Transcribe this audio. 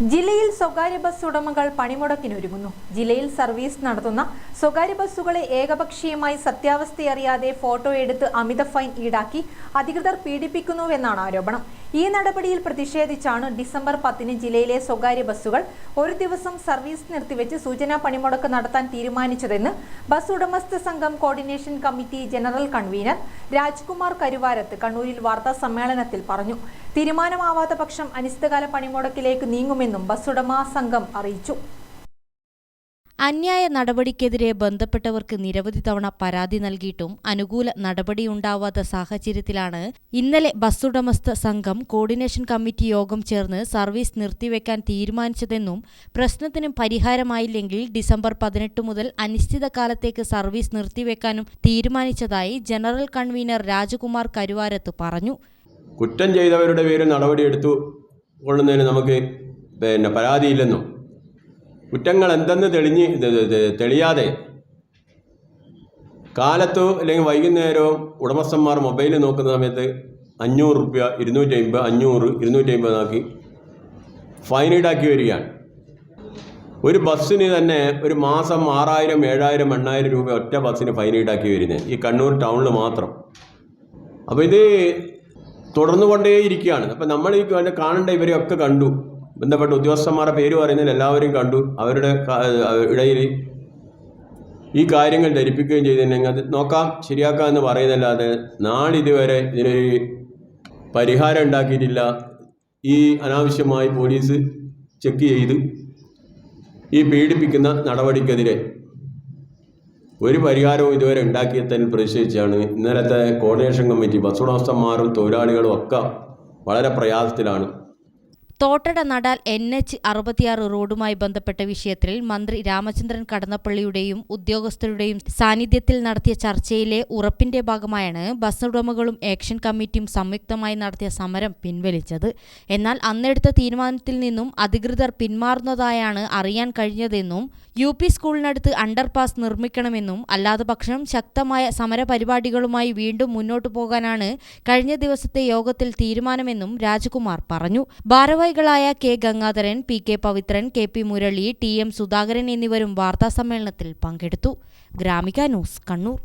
ജില്ലയിൽ സ്വകാര്യ ബസ് ഉടമകൾ പണിമുടക്കിനൊരുങ്ങുന്നു. ജില്ലയിൽ സർവീസ് നടത്തുന്ന സ്വകാര്യ ബസ്സുകളെ ഏകപക്ഷീയമായി സത്യാവസ്ഥയറിയാതെ ഫോട്ടോ എടുത്ത് അമിത ഫൈൻ ഈടാക്കി അധികൃതർ പീഡിപ്പിക്കുന്നുവെന്നാണ് ആരോപണം. ഈ നടപടിയിൽ പ്രതിഷേധിച്ചാണ് ഡിസംബർ പത്തിന് ജില്ലയിലെ സ്വകാര്യ ബസ്സുകൾ ഒരു ദിവസം സർവീസ് നിർത്തിവെച്ച് സൂചനാ പണിമുടക്ക് നടത്താൻ തീരുമാനിച്ചതെന്ന് ബസ് ഉടമസ്ഥ സംഘം coordination committee general convener Rajkumar Karuvarath കണ്ണൂരിൽ വാർത്താ സമ്മേളനത്തിൽ പറഞ്ഞു. തീരുമാനമാവാത്ത പക്ഷം അനിശ്ചിതകാല പണിമുടക്കിലേക്ക് നീങ്ങുമെന്നും ബസ് ഉടമ സംഘം അറിയിച്ചു. അന്യായ നടപടിക്കെതിരെ ബന്ധപ്പെട്ടവർക്ക് നിരവധി തവണ പരാതി നൽകിയിട്ടും അനുകൂല നടപടിയുണ്ടാവാത്ത സാഹചര്യത്തിലാണ് ഇന്നലെ ബസ് ഉടമസ്ഥ സംഘം കോർഡിനേഷൻ കമ്മിറ്റി യോഗം ചേർന്ന് സർവീസ് നിർത്തിവെക്കാൻ തീരുമാനിച്ചതെന്നും പ്രശ്നത്തിന് പരിഹാരമായില്ലെങ്കിൽ ഡിസംബർ പതിനെട്ട് മുതൽ അനിശ്ചിതകാലത്തേക്ക് സർവീസ് നിർത്തിവെക്കാനും തീരുമാനിച്ചതായി ജനറൽ കൺവീനർ രാജകുമാർ കരുവാരത്ത് പറഞ്ഞു. കുറ്റം ചെയ്തവരുടെ പേരിൽ നടപടിയെടുത്തു കൊള്ളുന്നതിന് നമുക്ക് പിന്നെ പരാതിയില്ലെന്നും കുറ്റങ്ങൾ എന്തെന്ന് തെളിഞ്ഞ് തെളിയാതെ കാലത്തോ അല്ലെങ്കിൽ വൈകുന്നേരവും ഉടമസ്ഥന്മാർ മൊബൈൽ നോക്കുന്ന സമയത്ത് അഞ്ഞൂറ് റുപ്യ ഇരുന്നൂറ്റി അമ്പത് അഞ്ഞൂറ് ഇരുന്നൂറ്റി അമ്പത് ആക്കി ഫൈൻ ഈടാക്കി വരികയാണ്. ഒരു ബസ്സിന് തന്നെ ഒരു മാസം ആറായിരം ഏഴായിരം എണ്ണായിരം രൂപ ഒറ്റ ബസ്സിന് ഫൈൻ ഈടാക്കി വരുന്നത് ഈ കണ്ണൂർ ടൗണിൽ മാത്രം. അപ്പോൾ ഇത് തുടർന്നുകൊണ്ടേയിരിക്കുകയാണ്. അപ്പം നമ്മൾ ഈ കാണേണ്ട ഇവരെയൊക്കെ കണ്ടു. ബന്ധപ്പെട്ട ഉദ്യോഗസ്ഥന്മാരുടെ പേര് പറയുന്നതിൽ എല്ലാവരും കണ്ടു. അവരുടെ ഇടയിൽ ഈ കാര്യങ്ങൾ ധരിപ്പിക്കുകയും ചെയ്തിട്ടുണ്ടെങ്കിൽ അത് നോക്കാം. ശരിയാക്കാം എന്ന് പറയുന്നല്ലാതെ നാളിതുവരെ ഇതിനൊരു പരിഹാരം ഉണ്ടാക്കിയിട്ടില്ല. ഈ അനാവശ്യമായി പോലീസ് ചെക്ക് ചെയ്ത് ഈ പീഡിപ്പിക്കുന്ന നടപടിക്കെതിരെ ഒരു പരിഹാരവും ഇതുവരെ ഉണ്ടാക്കിയതിൽ പ്രതിഷേധിച്ചാണ്. ഇന്നലത്തെ കോർഡിനേഷൻ കമ്മിറ്റി ബസ് ഉടമസ്ഥന്മാരും തൊഴിലാളികളും ഒക്കെ വളരെ പ്രയാസത്തിലാണ്. തോട്ടട നടാൽ എൻ എച്ച് അറുപത്തിയാറ് റോഡുമായി ബന്ധപ്പെട്ട വിഷയത്തിൽ മന്ത്രി രാമചന്ദ്രൻ കടന്നപ്പള്ളിയുടെയും ഉദ്യോഗസ്ഥരുടെയും സാന്നിധ്യത്തിൽ നടത്തിയ ചർച്ചയിലെ ഉറപ്പിന്റെ ഭാഗമായാണ് ബസ് ഉടമകളും ആക്ഷൻ കമ്മിറ്റിയും സംയുക്തമായി നടത്തിയ സമരം പിൻവലിച്ചത്. എന്നാൽ അന്നെടുത്ത തീരുമാനത്തിൽ നിന്നും അധികൃതർ പിന്മാറുന്നതായാണ് അറിയാൻ കഴിഞ്ഞതെന്നും യു പി സ്കൂളിനടുത്ത് അണ്ടർപാസ് നിർമ്മിക്കണമെന്നും അല്ലാത്തപക്ഷം ശക്തമായ സമരപരിപാടികളുമായി വീണ്ടും മുന്നോട്ടു പോകാനാണ് കഴിഞ്ഞ ദിവസത്തെ യോഗത്തിൽ തീരുമാനമെന്നും രാജകുമാർ പറഞ്ഞു. ഭാരവാഹികളായ K Gangadharan P K Pavithran K P Murali T M Sudhakaran എന്നിവരും വാർത്താസമ്മേളനത്തിൽ പങ്കെടുത്തു. ഗ്രാമിക ന്യൂസ് കണ്ണൂർ.